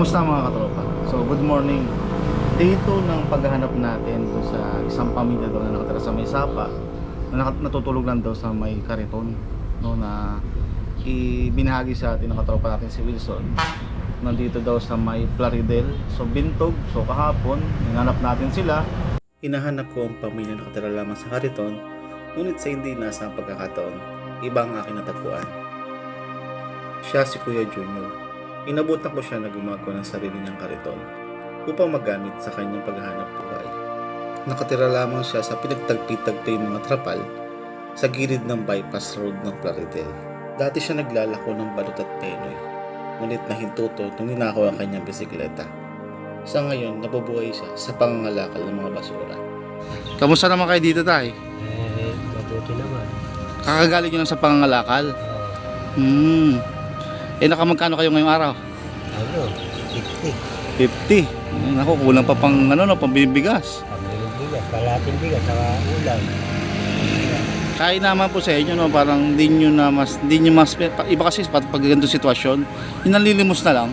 Kamusta mga katropa? So, good morning. Day 2 ng paghahanap natin doon sa isang pamilya doon na nakatira sa may sapa na natutulog lang daw sa may kariton no, na ibinahagi sa atin ng katropa natin si Wilson. Nandito daw sa may Plaridel. So bintog. So kahapon hinanap natin sila. Hinahanap ko ang pamilya na nakatira lamang sa kariton ngunit sa hindi nasa pagkakataon iba ang aking natagpuan. Siya si Kuya Junior Inabutan ko siya na gumagawa ng sarili niyang kariton upang magamit sa kanyang paghahanap buhay. Nakatira lamang siya sa pinagtagpi-tagpi mga trapal sa gilid ng bypass road ng Plaridel. Dati siya naglalako ng balot at penoy, ngunit nahintuto nung ninakaw ang kanyang bisikleta. Sa ngayon, nabubuhay siya sa pangangalakal ng mga basura. Kamusta naman kayo dito, Tay? Eh, mabuti naman. Kakagaling nyo lang sa pangangalakal? Hmm. Eh, nakamagkano kayo ngayong araw? ano, 50. 50. Eh, Naku, kulang pa pang ano, no, pang bibigas. Pamilong bigas, kalating bigas, saka ulam. Kaya naman po sa inyo, no, parang di nyo na mas, di nyo mas, iba kasi pag, pag ganito sitwasyon, inalilimos na lang.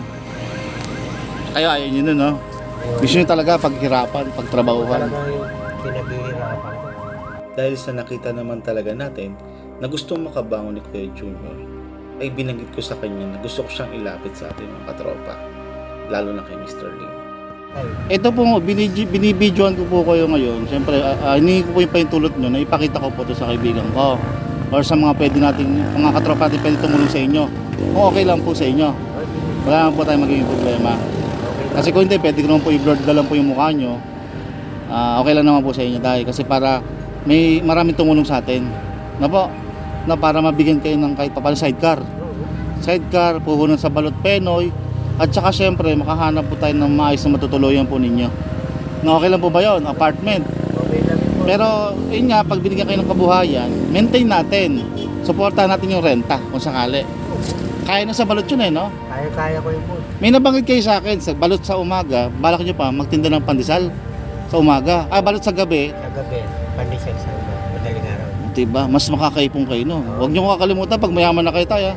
Kaya ayaw nun, no? Gusto nyo talaga paghirapan, pagtrabahuhan. Dahil sa nakita naman talaga natin na gustong makabangon ni Kuya Junior, ay binanggit ko sa kanya na gusto ko siyang ilapit sa ating mga katropa, lalo na kay Mr. Lim. Ito po, binibidyoan ko po kayo ngayon. Siyempre, uh, hinihingi ko po yung paintulot nyo na ipakita ko po ito sa kaibigan ko. Or sa mga pwede nating, mga katropa natin pwede tumulong sa inyo. Kung okay lang po sa inyo. Wala naman po tayong magiging problema. Kasi kung hindi, pwede ko naman po i-blur na lang po yung mukha nyo. Ah, okay lang naman po sa inyo dahil kasi para may maraming tumulong sa atin. Na po, na para mabigyan kayo ng kahit pa sidecar. Sidecar, puhunan sa balot penoy, at saka syempre makahanap po tayo ng maayos na matutuluyan po ninyo. Na okay lang po ba yun? Apartment. Pero yun nga, pag binigyan kayo ng kabuhayan, maintain natin. Suportahan natin yung renta kung sakali. Kaya na sa balot yun eh, no? Kaya-kaya ko yung po. May nabanggit kayo sa akin, sa balot sa umaga, balak nyo pa magtinda ng pandesal sa umaga. Ah, balot sa gabi, Sa gabi, pandesal sa. Diba? Mas makakaipong kayo, no? Huwag nyo kakalimutan pag mayaman na kayo tayo.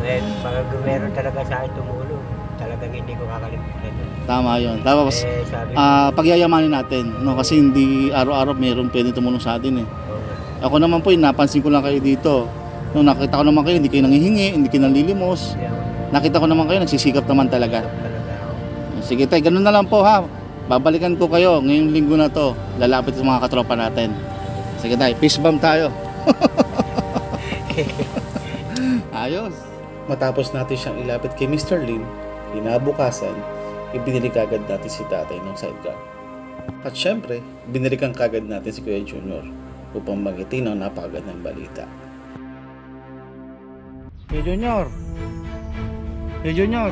Eh, pag meron talaga sa akin tumulong, talagang hindi ko kakalimutan yun. Tama yun. Tapos, Eh, sabi ko, ah, pagyayamanin natin, no? Kasi hindi araw-araw meron pwede tumulong sa atin, eh. oo nga. Ako naman po, eh, napansin ko lang kayo dito. No, nakita ko naman kayo, hindi kayo nangihingi, hindi kayo nanlilimos. Kaya, Nakita ko naman kayo, nagsisikap naman talaga. talaga ako. Sige tay, ganun na lang po ha. Babalikan ko kayo ngayong linggo na to. Lalapit sa mga katropa natin. Sige tay, peace bomb tayo. Ayos. Matapos natin siyang ilapit kay Mr. Lim, inabukasan, ibinili kagad natin si tatay ng sidecar. At syempre, binilikan kagad natin si Kuya Junior upang magiti ng napakagandang balita. Kuya Junior! Kuya Junior!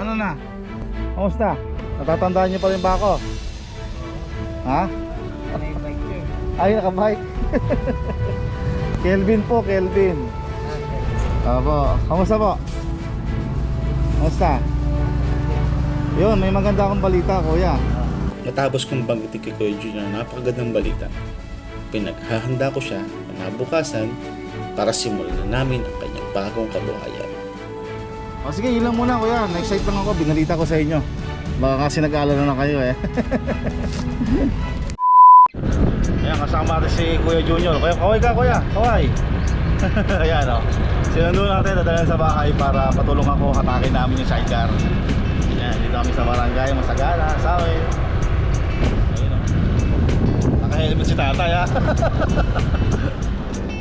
Ano na? Kamusta? Natatandaan niyo pa rin ba ako? Ha? Yung bike niya? Ay, nakabike. Kelvin po, Kelvin. Opo. Kamusta po? Kamusta? Yun, may maganda akong balita, kuya. Natapos kong banggitin kay Kuya Junior na napakagandang balita. Pinaghahanda ko siya na nabukasan para simulan na namin ang kanyang bagong kabuhayan. O sige, yun lang muna kuya. Na-excite lang ako. Binalita ko sa inyo. Baka kasi nag-aalala na kayo eh. Ayan, kasama natin si Kuya Junior. Kuya, kaway ka kuya. Kaway. Ayan o. Sinundo natin, dadalhan sa bahay para patulong ako hatakin namin yung sidecar. Ayan, dito kami sa barangay, Masagana, Sawi. Ayun o. Naka-helmet si tatay ha.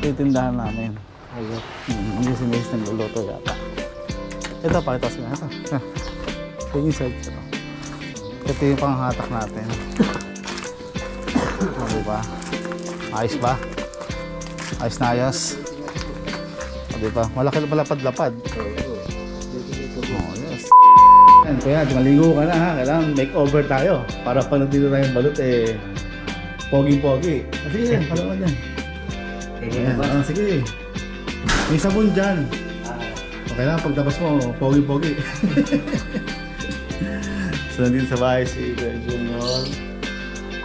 Titindahan namin. Ayun. Hindi si Mace nagluluto yata. Ito, pakita sa ito. Ito yung side ito. Yung panghatak natin. O, diba? Ayos ba? Ayos na ayos. O, diba? Malaki na lapad-lapad. Oh, yes. Yan, kuya, maligo ka na ha. Kailangan makeover tayo. Para pag nandito tayong balot, eh, pogi-pogi. Ah, Sige, yan, palawan yan. Ayan, na ah, sige. May sabon dyan. Okay lang, pagtapos mo, pogi-pogi. so, nandito sa bahay si Junior.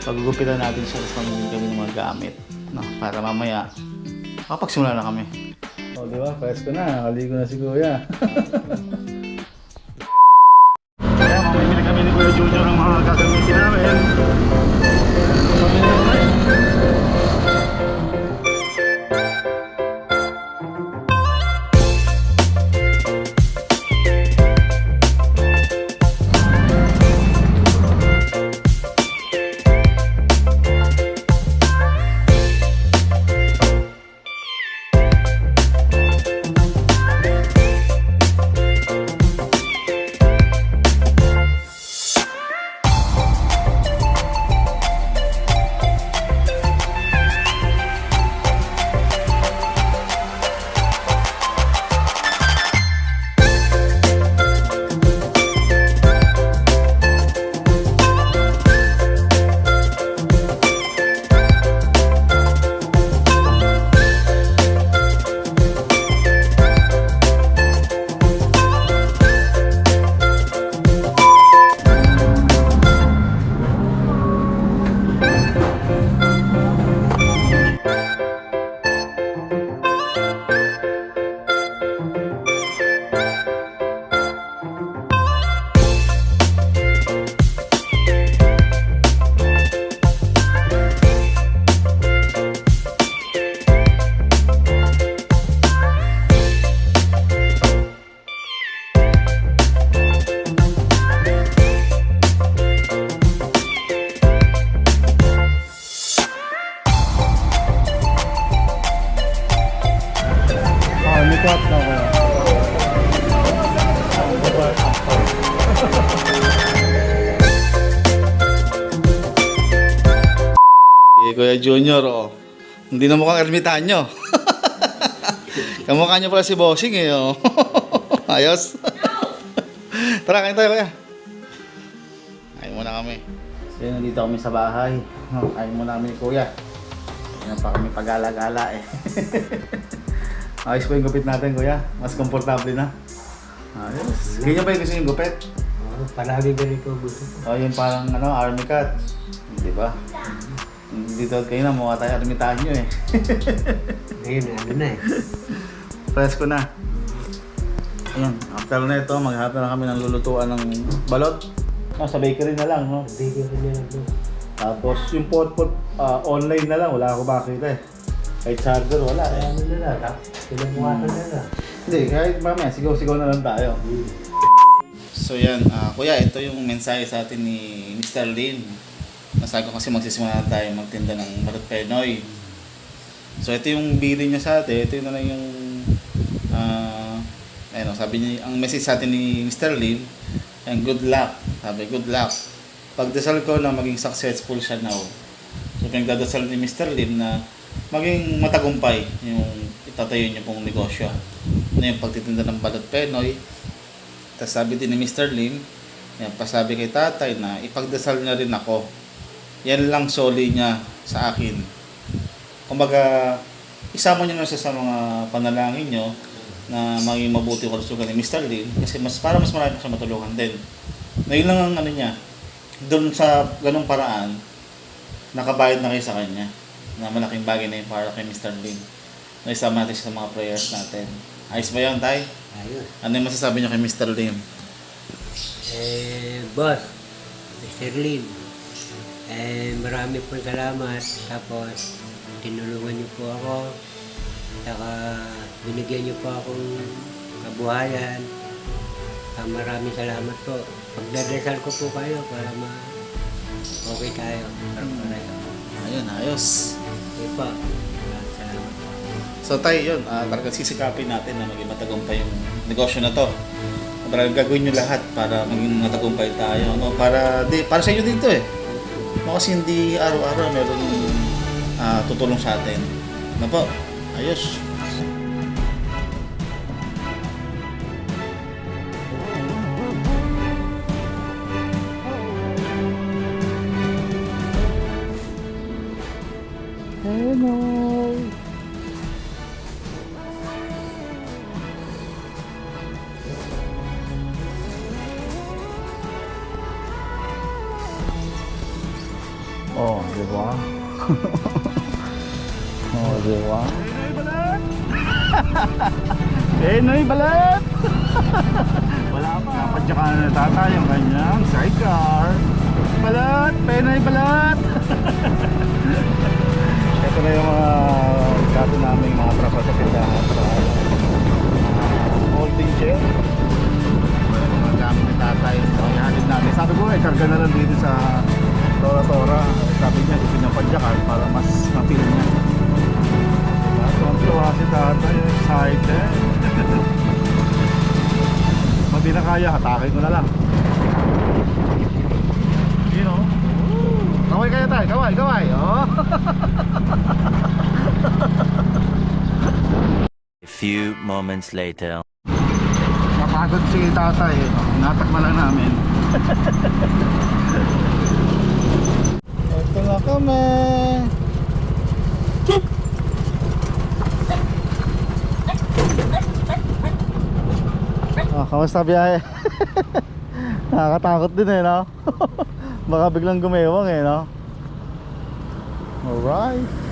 Pagugupitan natin siya, tapos mamimili kami ng mga gamit. No, para mamaya, makapagsimula na kami. Oo, Oh, di ba? Presko na. Haligo na si Kuya. Kaya mamimili kami ni Kuya Junior ng mga gagamitin namin. Kuya Junior, oh. Hindi na mukhang ermitanyo. Kamukha niyo pala si Bossing eh, oh. Ayos. Tara, kain tayo, Kuya. Kain muna kami. So, nandito kami sa bahay. Oh, Kain muna kami ni Kuya. Yan pa kami pagala-gala eh. Ayos po yung gupit natin, kuya. Mas komportable na. Ayos. Ganyan ba yung gusto yung gupit? Oh, palagi ganito gusto ko. O, yung parang ano, army cut. Di ba? Dito kayo na, mukha tayo armitaan nyo eh. Ngayon, ano na eh. Presko na. Ayan, after na ito, maghahanap na kami ng lulutuan ng balot. No, sa bakery na lang, no? Ko niya ito. Tapos yung pot-pot, ah, online na lang, wala ako makita eh. Kahit charger, wala eh. Ano na lang, tap- pinabukasan na lang. Hindi, kahit mamaya, sigaw-sigaw na lang tayo. So yan, ah, kuya, ito yung mensahe sa atin ni Mr. Lin. Nasabi ko kasi magsisimula na tayo magtinda ng Marot Penoy. So ito yung bili niya sa atin, ito yung na lang yung ah, ayun, sabi niya, ang message sa atin ni Mr. Lin, and good luck. Sabi, good luck. Pagdasal ko na maging successful siya now. So pinagdadasal ni Mr. Lin na maging matagumpay yung itatayo niyo pong negosyo. Na yung pagtitinda ng balot Penoy, tapos sabi din ni Mr. Lim, yan, pasabi kay tatay na ipagdasal niya rin ako. Yan lang soli niya sa akin. Kumbaga, isama niyo na siya sa mga panalangin niyo na maging mabuti ko ni Mr. Lim kasi mas para mas marami siya matulungan din. Na yun lang ang ano niya, doon sa ganung paraan, nakabayad na kayo sa kanya na malaking bagay na yun para kay Mr. Lim. Na isama natin sa mga prayers natin. Ayos ba yun, Tay? Ayun. Ano yung masasabi niyo kay Mr. Lim? Eh, boss, Mr. Lin, eh, marami po salamat. Tapos, tinulungan niyo po ako. Saka, binigyan niyo po akong kabuhayan. Ah, maraming salamat po. Pagdadasal ko po kayo para ma okay tayo. Para pareho. Ayun, ayos. Okay po. Salamat po. So tayo yun, uh, talagang sisikapin natin na maging matagumpay yung negosyo na to. Talagang gagawin nyo lahat para maging matagumpay tayo. No? Para, di, para sa inyo din to eh. No, kasi hindi araw-araw meron ah, tutulong sa atin. Ano po? Ayos. Di ba? oh, di ba? eh, Noy, balat! Wala pa. Napadyakan na tatay ang kanyang sidecar. Balat! Penoy, balat! Kaya, hatakin ko na lang. You know? Kaway kayo tayo, kaway, kaway. Oh. A few moments later. Napagod si tatay. Natakma lang namin. Ito na kami. Ah, kamusta biyahe? Nakakatakot din eh, no? Baka biglang gumewang eh, no? Alright.